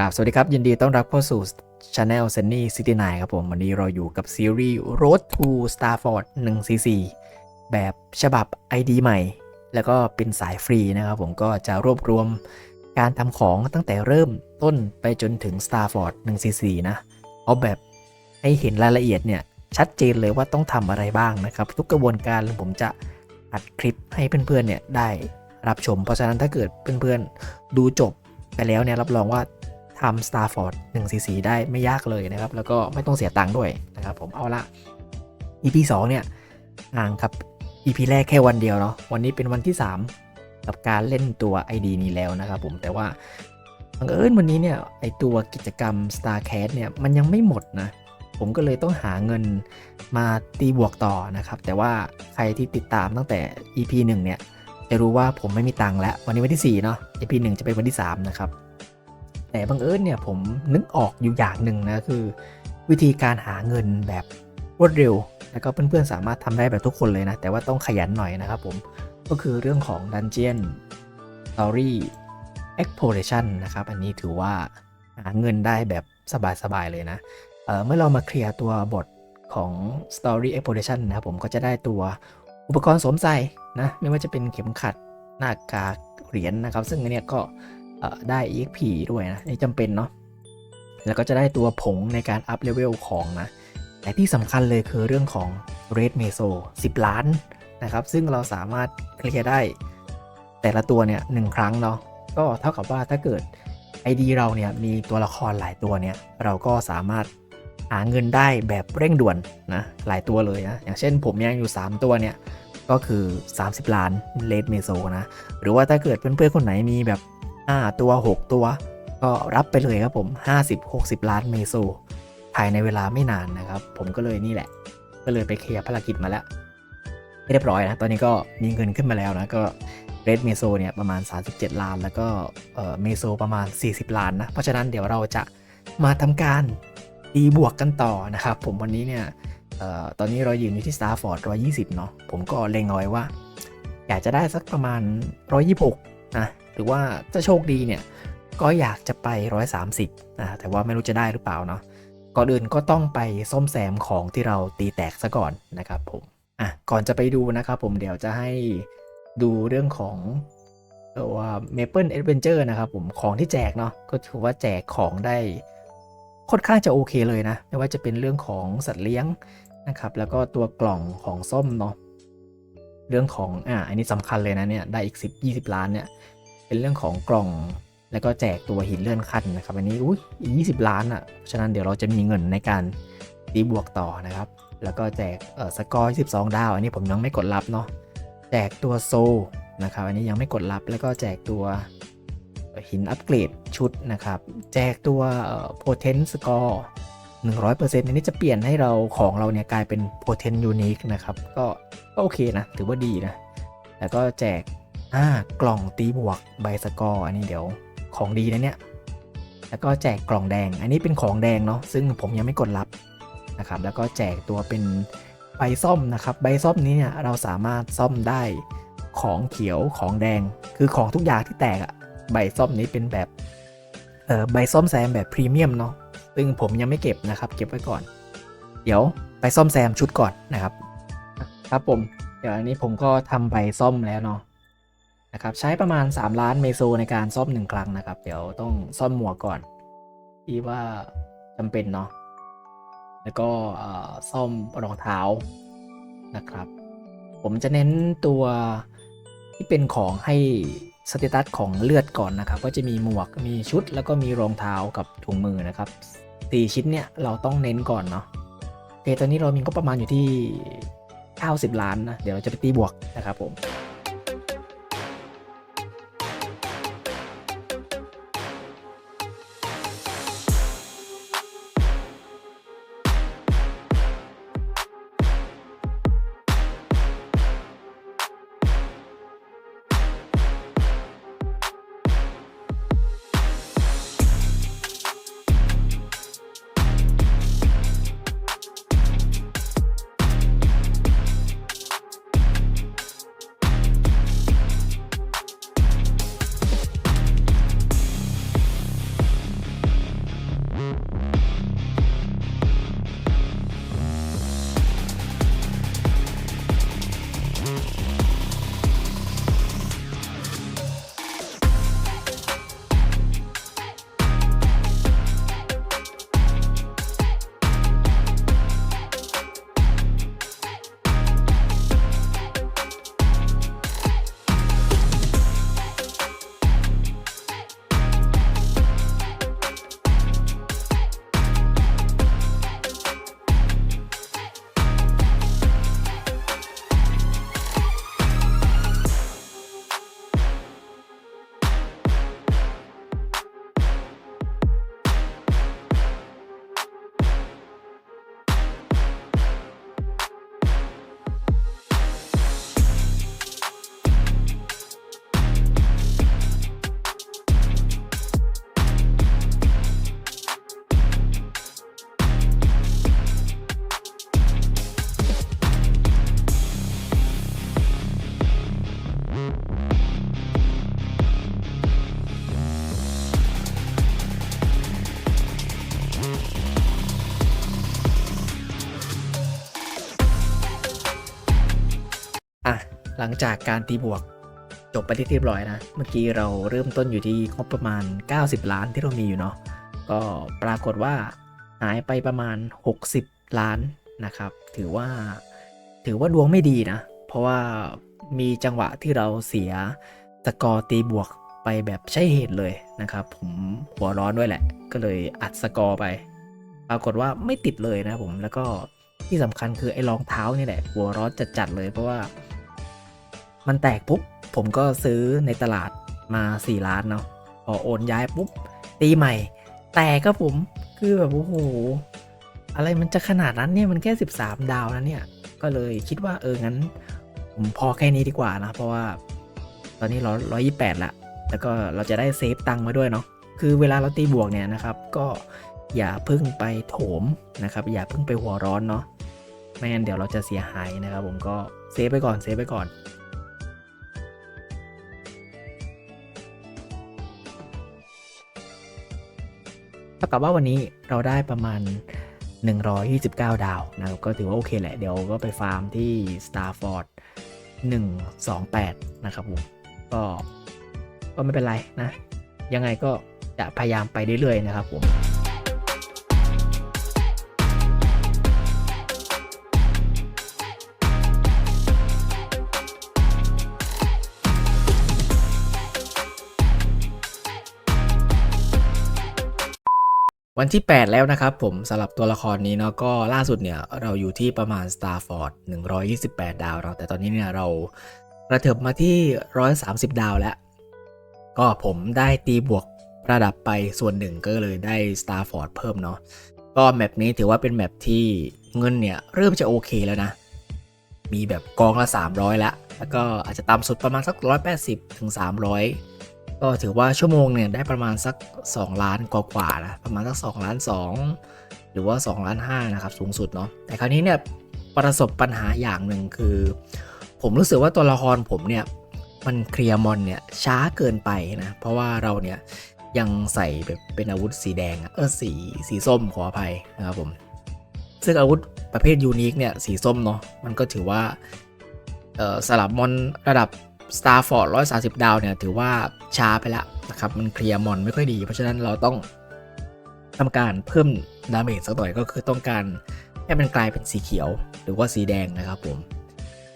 กราบสวัสดีครับ ยินดีต้อนรับเข้าสู่ Channel Sunny City 9ครับผม วันนี้เราอยู่กับซีรีส์ Road to Starford 144 แบบฉบับ ID ใหม่ แล้วก็เป็นสายฟรีนะครับผมก็จะรวบรวมการทำของตั้งแต่เริ่มต้นไปจนถึง Starford 144 นะ เอาแบบให้เห็นรายละเอียดเนี่ย ชัดเจนเลยว่าต้องทำอะไรบ้างนะครับ ทุกกระบวนการผมจะอัดคลิปให้เพื่อนๆเนี่ยได้รับชม เพราะฉะนั้นถ้าเกิดเพื่อนๆดูจบไปแล้วเนี่ยรับรองว่า ทำ Starford 144ได้ไม่ยากเลยนะครับ แล้วก็ไม่ต้องเสียตังค์ด้วยนะครับผมเอาละ EP 2 เนี่ยห่างครับ EP แรกแค่วันเดียวเนาะวันนี้เป็นวันที่ 3 กับการเล่นตัว ID นี้แล้วนะครับผมแต่ว่าบังเอิญวันนี้เนี่ยไอตัวกิจกรรม StarCast เนี่ยมันยังไม่หมดนะผมก็เลยต้องหาเงินมาตีบวกต่อนะครับ แต่ว่าใครที่ติดตามตั้งแต่ EP 1 เนี่ยจะรู้ว่าผมไม่มีตังค์แล้ว วันนี้วันที่4เนาะ EP 1 จะเป็นวันที่ 3 นะครับ แต่บังเอิญเนี่ยผมนึกออกอยู่อย่างหนึ่งนะคือ วิธีการหาเงินแบบรวดเร็ว แล้วก็เพื่อนๆสามารถทำได้แบบทุกคนเลยนะ แต่ว่าต้องขยันหน่อยนะครับผมก็คือเรื่องของ Dungeon Story Exploration นะครับ อันนี้ถือว่าหาเงินได้แบบสบายๆเลยนะเเมื่อเรามาเคลียร์ตัวบทของ Story Exploration นะครับผมก็จะได้ตัวอุปกรณ์สวมใส่นะ ไม่ว่าจะเป็นเข็มขัดหน้ากากเหรียญนะครับ ซึ่งอันเนี้ยก็ ได้ EXP ด้วยนะนี่จำเป็นเนาะแล้วก็จะได้ตัวผงในการอัพเลเวลของนะ แต่ที่สำคัญเลยคือเรื่องของ Red Meso 10 ล้านนะครับ ซึ่งเราสามารถเคลียร์ได้ แต่ละตัวเนี่ยหนึ่งครั้งเนาะก็เท่ากับว่าถ้าเกิด ID เราเนี่ยมีตัวละครหลายตัวเนี่ยเราก็สามารถหาเงินได้แบบเร่งด่วนนะหลายตัวเลยนะอย่างเช่นผมยังอยู่ 3 ตัวเนี่ยก็คือ 30 ล้านเลดเมโซนะ หรือว่าถ้าเกิดเพื่อนๆคนไหนมีแบบ 5 ตัว 6 ตัว ก็รับไปเลยครับผม 50-60 ล้านเมโซภายในเวลาไม่นานนะครับ ผมก็เลยนี่แหละ ก็เลยไปเคลียร์ภารกิจมาแล้วเรียบร้อยนะ ตอนนี้ก็มีเงินขึ้นมาแล้วนะ ก็เรดเมโซเนี่ยประมาณ 37 ล้าน แล้วก็เมโซประมาณ 40 ล้านนะ เพราะฉะนั้นเดี๋ยวเราจะมาทำการตีบวกกันต่อนะครับ ผมวันนี้เนี่ยออตอนนี้เรายืนอยู่ที่ Starford 120 เนาะผมก็เล็งเอาไว้ว่า อยากจะได้สักประมาณ 126 นะ หรือว่าถ้าโชคดีเนี่ยก็อยากจะไป 130นะแต่ว่าไม่รู้จะได้หรือเปล่าเนาะก่อนอื่นก็ต้องไปซ่อมแซมของที่เราตีแตกซะก่อนนะครับผมอะก่อนจะไปดูนะครับผมเดี๋ยวจะให้ดูเรื่องของตัว Maple Adventure นะครับผมของที่แจกเนาะก็ถือว่าแจกของได้ค่อนข้างจะโอเคเลยนะ ไม่ว่าจะเป็นเรื่องของสัตว์เลี้ยงนะครับ แล้วก็ตัวกล่องของส้มเนาะเรื่องของอ่าอันนี้สำคัญเลยนะเนี่ยได้อีก 10 20 ล้านเนี่ย เป็นเรื่องของกล่องแล้วก็แจกตัวหินเลื่อนขั้นนะครับ อันนี้อุ้ยยี่สิบล้านอะ่ะฉะนั้นเดี๋ยวเราจะมีเงินในการตีบวกต่อนะครับ แล้วก็แจกเออสกอร์12 ดาว อันนี้ผมยังไม่กดรับเนาะแจกตัวโซนะครับ อันนี้ยังไม่กดรับแล้วก็แจกตัวหินอัปเกรดชุดนะครับ แจกตัวโพเทนสกอร์100%อันนี้จะเปลี่ยนให้เราของเราเนี่ยกลายเป็นโพเทนยูนิคนะครับ ก็ก็โอเคนะ ถือว่าดีนะ แล้วก็แจก อ่ากล่องตีบวกใบสกอร์อันนี้เดี๋ยวของดีนะเนี่ย แล้วก็แจกกล่องแดง อันนี้เป็นของแดงเนาะซึ่งผมยังไม่กดรับนะครับ แล้วก็แจกตัวเป็นใบส้มนะครับ ใบส้มนี้เนี่ยเราสามารถซ่อมได้ของเขียวของแดง คือของทุกอย่างที่แตกอะใบส้มนี้เป็นแบบเออใบส้มแซมแบบพรีเมียมเนาะซึ่งผมยังไม่เก็บนะครับ เก็บไว้ก่อน เดี๋ยวไปซ่อมแซมชุดก่อนนะครับ ครับผม เดี๋ยวอันนี้ผมก็ทำใบซ่อมแล้วเนาะ นะครับใช้ประมาณ 3 ล้านเมโซในการซ่อม 1 ครั้งนะครับ เดี๋ยวต้องซ่อมหมวกก่อน ที่ว่าจำเป็นเนาะแล้วก็ซ่อมรองเท้านะครับ ผมจะเน้นตัวที่เป็นของให้สเตตัสของเลือดก่อนนะครับ ก็จะมีหมวกมีชุด แล้วก็มีรองเท้ากับถุงมือนะครับสี่ชิ้นเนี่ยเราต้องเน้นก่อนเนาะโอเคตอนนี้เรามีก็ประมาณอยู่ที่ 90 ล้านนะ เดี๋ยวเราจะไปตีบวกนะครับผม หลังจากการตีบวกจบไปที่เรียบร้อยนะ เมื่อกี้เราเริ่มต้นอยู่ที่งบประมาณ 90 ล้านที่เรามีอยู่เนาะ ก็ปรากฏว่าหายไปประมาณ 60 ล้านนะครับ ถือว่าถือว่าดวงไม่ดีนะ เพราะว่ามีจังหวะที่เราเสียสกอร์ตีบวกไปแบบใช่เหตุเลยนะครับ ผมหัวร้อนด้วยแหละ ก็เลยอัดสกอร์ไป ปรากฏว่าไม่ติดเลยนะผม แล้วก็ที่สำคัญคือไอ้รองเท้านี่แหละ หัวร้อนจัดๆเลยเพราะว่า มันแตกปุ๊บ ผมก็ซื้อในตลาดมา 4 ล้านเนาะพอโอนย้ายปุ๊บ ตีใหม่ แต่ก็ผมคือแบบโอ้โห อะไรมันจะขนาดนั้นเนี่ยมันแค่ 13 ดาวนะเนี่ย ก็เลยคิดว่าเอองั้น ผมพอแค่นี้ดีกว่านะ เพราะว่าตอนนี้เราร้อยยี่แปดละแล้วก็เราจะได้เซฟตังค์มาด้วยเนาะคือเวลาเราตีบวกเนี่ยนะครับ ก็อย่าพึ่งไปโถมนะครับ อย่าพึ่งไปหัวร้อนเนาะไม่งั้นเดี๋ยวเราจะเสียหายนะครับ ผมก็เซฟไปก่อนเซฟไปก่อน เท่ากับว่าวันนี้เราได้ประมาณ 129 ดาวนะครับก็ถือว่าโอเคแหละ เดี๋ยวก็ไปฟาร์มที่ Starford 128 นะครับผมก็ก็ไม่เป็นไรนะ ยังไงก็จะพยายามไปเรื่อยๆนะครับผม วันที่ 8 แล้วนะครับผมสำหรับตัวละครนี้เนาะก็ล่าสุดเนี่ยเราอยู่ที่ประมาณ Starford 128 ดาวเราแต่ตอนนี้เนี่ยเรากระเถิบมาที่ 130 ดาวแล้ว ก็ผมได้ตีบวกระดับไปส่วนหนึ่งก็เลยได้ Starford เพิ่มเนาะก็แมปนี้ถือว่าเป็นแมปที่เงินเนี่ยเริ่มจะโอเคแล้วนะ มีแบบกองละ 300 แล้ว แล้วก็อาจจะต่ำสุดประมาณสัก 180ถึง300 ก็ถือว่าชั่วโมงเนี่ยได้ประมาณสัก 2 ล้านกว่าๆนะประมาณสัก2ล้าน2 หรือว่า2ล้าน5นะครับสูงสุดเนาะแต่คราวนี้เนี่ยประสบปัญหาอย่างหนึ่งคือ ผมรู้สึกว่าตัวละครผมเนี่ยมันเคลียร์มอนเนี่ยช้าเกินไปนะเพราะว่าเราเนี่ยยังใส่แบบเป็นอาวุธสีแดงเออสีสีส้มขออภัยนะครับผมซึ่งอาวุธประเภทยูนิคเนี่ยสีส้มเนาะมันก็ถือว่าสลับมอนระดับ Starford 130 ดาวเนี่ยถือว่าช้าไปแล้วนะครับมันเคลียร์มอนไม่ค่อยดี เพราะฉะนั้นเราต้องทำการเพิ่มดาเมจสักหน่อยก็คือต้องการให้มันกลายเป็นสีเขียวหรือว่าสีแดงนะครับผม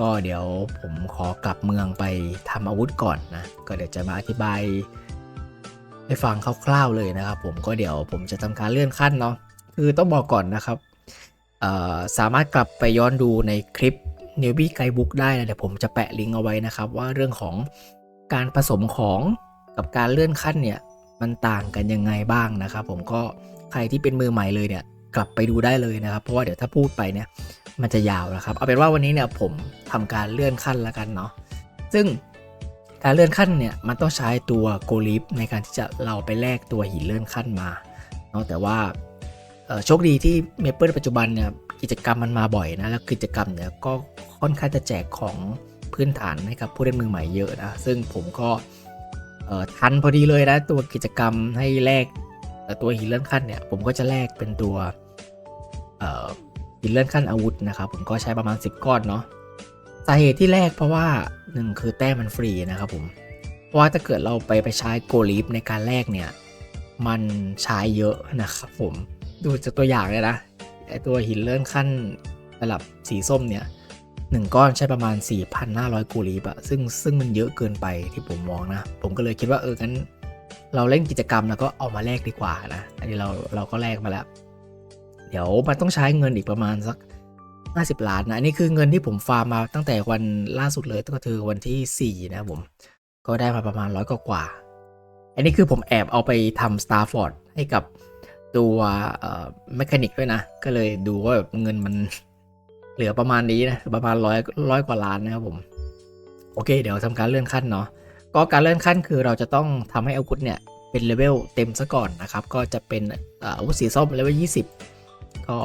ก็เดี๋ยวผมขอกลับเมืองไปทำอาวุธก่อนนะ ก็เดี๋ยวจะมาอธิบายให้ฟังคร่าวๆเลยนะครับผมก็เดี๋ยวผมจะทำการเลื่อนขั้นเนาะคือต้องบอกก่อนนะครับสามารถกลับไปย้อนดูในคลิป n e w b i e Guidebook ได้นะเดี๋ยวผมจะแปะลิงก์เอาไว้นะครับ ว่าเรื่องของการผสมของกับการเลื่อนขั้นเนี่ยมันต่างกันยังไงบ้างนะครับ ผมก็ใครที่เป็นมือใหม่เลยเนี่ยกลับไปดูได้เลยนะครับ เพราะว่าเดี๋ยวถ้าพูดไปเนี่ยมันจะยาวนะครับ เอาเป็นว่าวันนี้เนี่ยผมทำการเลื่อนขั้นแล้วกันเนาะซึ่งการเลื่อนขั้นเนี่ยมันต้องใช้ตัวโกลิฟในการที่จะเราไปแลกตัวหินเลื่อนขั้นมาเนาะแต่ว่าโชคดีที่เมเปิลปัจจุบันเนี่ย กิจกรรมมันมาบ่อยนะ แล้วกิจกรรมเนี่ยก็ค่อนข้างจะแจกของพื้นฐานให้กับผู้เล่นมือใหม่เยอะนะ ซึ่งผมก็ทันพอดีเลยนะ ตัวกิจกรรมให้แลกตัวหินเลื่อนขั้นเนี่ย ผมก็จะแลกเป็นตัวหินเลื่อนขั้นอาวุธนะครับ ผมก็ใช้ประมาณ 10 ก้อนเนาะสาเหตุที่แลกเพราะว่าหนึ่งคือแต้มมันฟรีนะครับผม เพราะว่าถ้าเกิดเราไปไปใช้โกลิฟในการแลกเนี่ย มันใช้เยอะนะครับผม ดูจากตัวอย่างเลยนะ ไอตัวหินเลื่อนขั้นระดับสีส้มเนี่ยหนึ่งก้อนใช้ประมาณ 4,500 กูรีบอะซึ่งซึ่งมันเยอะเกินไปที่ผมมองนะ ผมก็เลยคิดว่าเอองั้น เราเล่นกิจกรรมแล้วก็เอามาแลกดีกว่านะ อันนี้เราเราก็แลกมาแล้ว เดี๋ยวมันต้องใช้เงินอีกประมาณสัก 50 ล้านนะ อันนี้คือเงินที่ผมฟาร์มมาตั้งแต่วันล่าสุดเลยก็คือวันที่ 4 นะผม ก็ได้มาประมาณร้อยกว่า อันนี้คือผมแอบเอาไปทำ Starford ให้กับ ตัวเอ่อแมคานิกด้วยนะ ก็เลยดูว่าแบบเงินมันเหลือประมาณนี้นะประมาณร้อยร้อยกว่าล้านนะครับผม โอเค เดี๋ยวทำการเลื่อนขั้นเนาะก็การเลื่อนขั้นคือเราจะต้องทำให้อาวุธเนี่ยเป็นเลเวลเต็มซะก่อนนะครับ ก็จะเป็นอาวุธสีส้มเลเวล20 ก็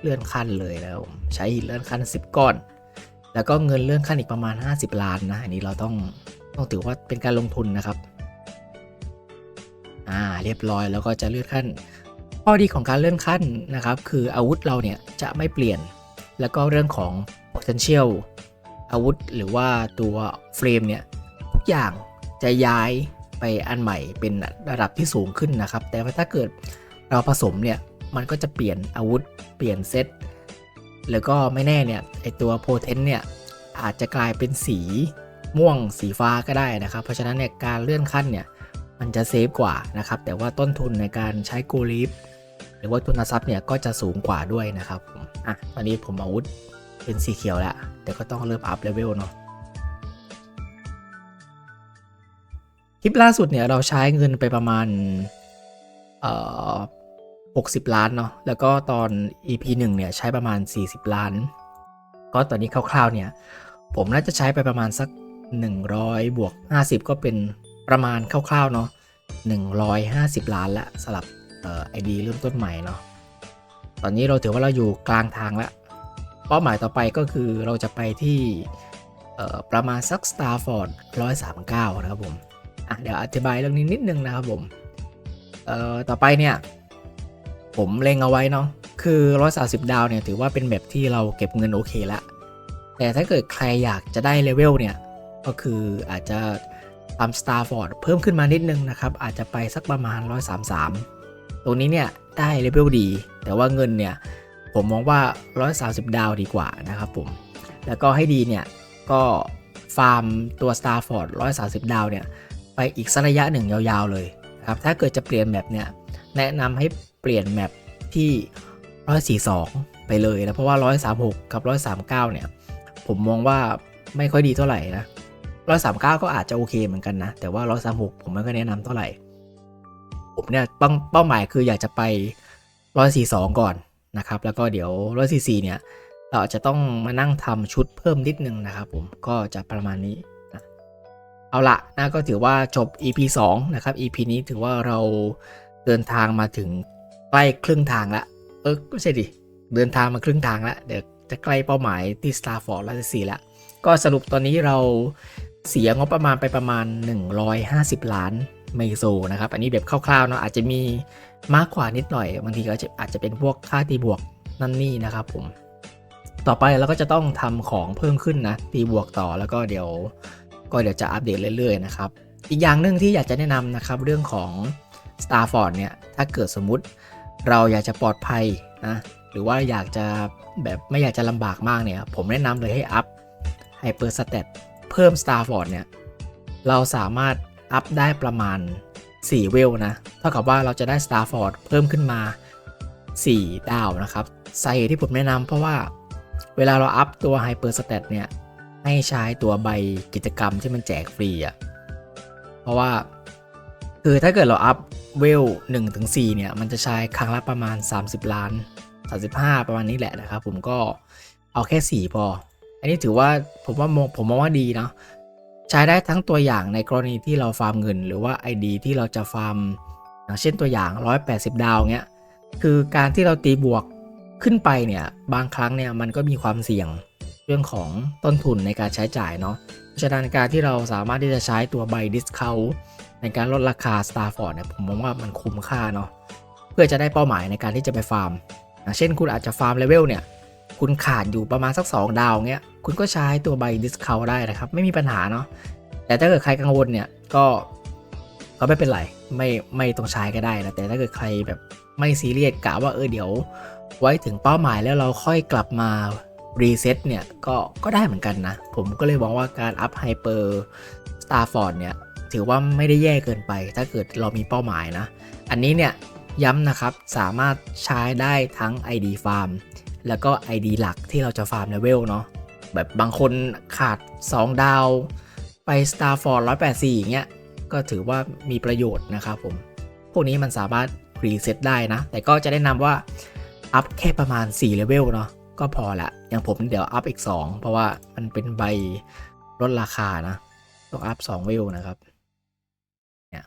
เลื่อนขั้นเลยแล้วใช้หินเลื่อนขั้น 10 ก้อน แล้วก็เงินเลื่อนขั้นอีกประมาณ 50 ล้านนะอันนี้เราต้องต้องถือว่าเป็นการลงทุนนะครับ อ่าเรียบร้อยแล้วก็จะเลื่อนขั้น ข้อดีของการเลื่อนขั้นนะครับ คืออาวุธเราเนี่ยจะไม่เปลี่ยน แล้วก็เรื่องของ potential อาวุธหรือว่าตัวเฟรมเนี่ยทุกอย่างจะย้ายไปอันใหม่เป็นระดับที่สูงขึ้นนะครับ แต่ว่าถ้าเกิดเราผสมเนี่ยมันก็จะเปลี่ยนอาวุธเปลี่ยนเซตแล้วก็ไม่แน่เนี่ยไอตัวโพเทนเนี่ยอาจจะกลายเป็นสีม่วงสีฟ้าก็ได้นะครับ เพราะฉะนั้นเนี่ยการเลื่อนขั้นเนี่ยมันจะเซฟกว่านะครับ แต่ว่าต้นทุนในการใช้โกลิฟ หรือว่าทุนทรัพย์เนี่ยก็จะสูงกว่าด้วยนะครับผมอะตอนนี้ผมอาวุธเป็นสีเขียวแล้วแต่ก็ต้องเริ่มอัพเลเวลเนาะคลิปล่าสุดเนี่ยเราใช้เงินไปประมาณเอ่อ60 ล้านเนาะแล้วก็ตอน EP 1เนี่ยใช้ประมาณ 40 ล้าน ก็ตอนนี้คร่าวๆเนี่ยผมน่าจะใช้ไปประมาณสัก 100 บวก 50 ก็เป็นประมาณคร่าวๆเนาะ150 ล้านละสำหรับ ไอดีเริ่มต้นใหม่เนาะตอนนี้เราถือว่าเราอยู่กลางทางแล้วเป้าหมายต่อไปก็คือเราจะไปที่ประมาณสัก Starford 139 นะครับผมอะเดี๋ยวอธิบายเรื่องนี้นิดนึงนะครับผมเอ่อต่อไปเนี่ย ผมเล็งเอาไว้เนาะคือ 130 ดาวเนี่ยถือว่าเป็นแบบที่เราเก็บเงินโอเคแล้วแต่ถ้าเกิดใครอยากจะได้เลเวลเนี่ย ก็คืออาจจะทำ Starford เพิ่มขึ้นมานิดนึงนะครับ อาจจะไปสักประมาณ 133 ตรงนี้เนี่ยได้เลเวลดี แต่ว่าเงินเนี่ยผมมองว่า 130 ดาวดีกว่านะครับผม แล้วก็ให้ดีเนี่ยก็ฟาร์มตัว Starford 130 ดาวเนี่ยไปอีกสักระยะหนึ่งยาวๆเลยครับถ้าเกิดจะเปลี่ยนแบบเนี่ยแนะนำให้เปลี่ยนแมปที่ 142 ไปเลยนะเพราะว่า 136 กับ 139 เนี่ยผมมองว่าไม่ค่อยดีเท่าไหร่นะ 139 ก็อาจจะโอเคเหมือนกันนะ แต่ว่า 136 ผมไม่ค่อยแนะนำเท่าไหร่ ผมเนี่ยเป้าเป้าหมายคืออยากจะไป142ก่อนนะครับ แล้วก็เดี๋ยว144เนี่ย เราจะต้องมานั่งทำชุดเพิ่มนิดนึงนะครับผมก็จะประมาณนี้นะเอาละนะก็ถือว่าจบ EP 2 นะครับ EP นี้ถือว่าเราเดินทางมาถึงใกล้ครึ่งทางละเออไม่ใช่ดิ เดินทางมาครึ่งทางล้วเดี๋ยวจะใกล้เป้าหมายที่ Starford 1 4แล้วก็สรุปตอนนี้เราเสียงบประมาณไปประมาณ 150 ล้าน เมโซนะครับ อันนี้แบบคร่าวๆเนาะอาจจะมีมากกว่านิดหน่อย บางทีก็อาจจะเป็นพวกค่าตีบวกนั่นนี่นะครับผม ต่อไปเราก็จะต้องทำของเพิ่มขึ้นนะ ตีบวกต่อแล้วก็เดี๋ยว ก็เดี๋ยวจะอัปเดตเรื่อยๆนะครับ อีกอย่างหนึ่งที่อยากจะแนะนำนะครับเรื่องของ Starford เนี่ย ถ้าเกิดสมมุติเราอยากจะปลอดภัยนะ หรือว่าอยากจะแบบไม่อยากจะลำบากมากเนี่ย ผมแนะนำเลยให้อัพ Hyper Stat เพิ่ม Starford เนี่ย เราสามารถ อัพได้ประมาณ 4 เวลนะ เท่ากับว่าเราจะได้ Starford เพิ่มขึ้นมา 4 ดาวนะครับสาเหตุที่ผมแนะนำเพราะว่าเวลาเราอัพตัว Hyper Stat เนี่ย ให้ใช้ตัวใบกิจกรรมที่มันแจกฟรีอะ่ะ เพราะว่า คือถ้าเกิดเราอัพเวล1ถึง4เนี่ย มันจะใช้ครั้งละประมาณ 30 ล้าน 35 ประมาณนี้แหละนะครับ ผมก็เอาแค่ 4 พอ อันนี้ถือว่าผมว่ามองผมมองว่าดีเนาะ ใช้ได้ทั้งตัวอย่างในกรณีที่เราฟาร์มเงิน หรือว่า ID ที่เราจะฟาร์มอย่างเช่นตัวอย่าง 180 ดาวเงี้ยคือการที่เราตีบวกขึ้นไปเนี่ยบางครั้งเนี่ยมันก็มีความเสี่ยงเรื่องของต้นทุนในการใช้จ่ายเนาะเพราะฉะนั้นการที่เราสามารถที่จะใช้ตัวใบดิสคาในการลดราคา Starford เนี่ยผมมองว่ามันคุ้มค่าเนาะเพื่อจะได้เป้าหมายในการที่จะไปฟาร์มอย่างเช่นคุณอาจจะฟาร์มเลเวลเนี่ยคุณขาดอยู่ประมาณสัก 2 ดาวเงี้ย คุณก็ใช้ตัวใบดิสคาได้นะครับ ไม่มีปัญหาเนาะแต่ถ้าเกิดใครกังวลเนี่ยก็ก็ไม่เป็นไรไม่ไม่ต้องใช้ก็ได้นะแต่ถ้าเกิดใครแบบไม่ซีเรียสกะว่าเออเดี๋ยว ไว้ถึงเป้าหมายแล้วเราค่อยกลับมารีเซ็ตเนี่ยก็ก็ได้เหมือนกันนะ ผมก็เลยมองว่าการอัพไฮเปอร์สตาร์ฟอร์ดเนี่ยถือว่าไม่ได้แย่เกินไป ถ้าเกิดเรามีเป้าหมายนะ อันนี้เนี่ยย้ำนะครับสามารถใช้ได้ทั้ง ID Farm แล้วก็ ID หลักที่เราจะฟาร์มเลเวลเนาะ แบบบางคนขาด 2 ดาวไป Starford 184 อย่างเงี้ย ก็ถือว่ามีประโยชน์นะครับผม พวกนี้มันสามารถรีเซ็ตได้นะ แต่ก็จะแนะนำว่า อัพแค่ประมาณ4เลเวลเนาะก็พอละ อย่างผมเดี๋ยวอัพอีก 2 เพราะว่ามันเป็นใบลดราคานะ ต้องอัพ2เวลนะครับเนี่ย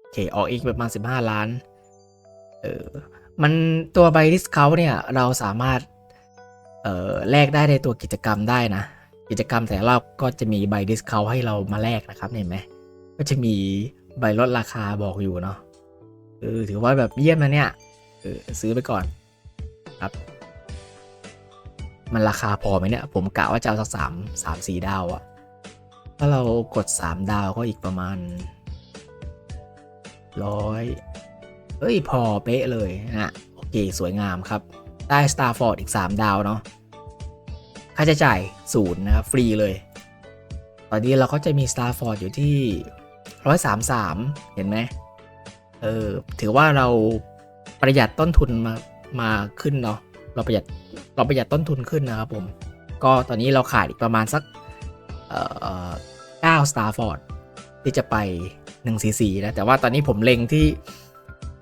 โอเค ออกอีกประมาณ 15 ล้าน เออ มันตัวใบดิสคาเนี่ย เราสามารถ เอ่อแลกได้ในตัวกิจกรรมได้นะ กิจกรรมแต่ละรอบก็จะมีใบดิสคาให้เรามาแลกนะครับเห็นไหมก็จะมีใบลดราคาบอกอยู่เนาะเออถือว่าแบบเยี่ยมนะเนี่ยเออซื้อไปก่อนครับ มันราคาพอไหมเนี่ย ผมกะว่าจะเอาสักสามสามสี่ดาวอะถ้าเรากดสามดาวก็อีกประมาณร้อยเอ้ย พอเป๊ะเลยนะโอเค สวยงามครับ ได้ Starford อีก 3 ดาวเนาะ ค่าใช้จ่ายศูนย์นะครับฟรีเลย ตอนนี้เราก็จะมี Starford อยู่ที่ 133 เห็นไหมเออถือว่าเราประหยัดต้นทุนมามาขึ้นเนาะเราประหยัดเราประหยัดต้นทุนขึ้นนะครับผม ก็ตอนนี้เราขาดอีกประมาณสักเอ่อ9 Starford ที่จะไป144นะแต่ว่าตอนนี้ผมเล็งที่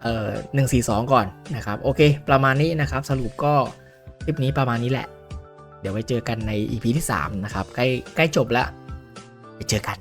เอ่อ142 ก่อนนะครับ โอเค ประมาณนี้นะครับ สรุปก็คลิปนี้ประมาณนี้แหละ เดี๋ยวไว้เจอกันใน EP ที่ 3 นะครับ ใกล้ใกล้จบแล้ว ไปเจอกัน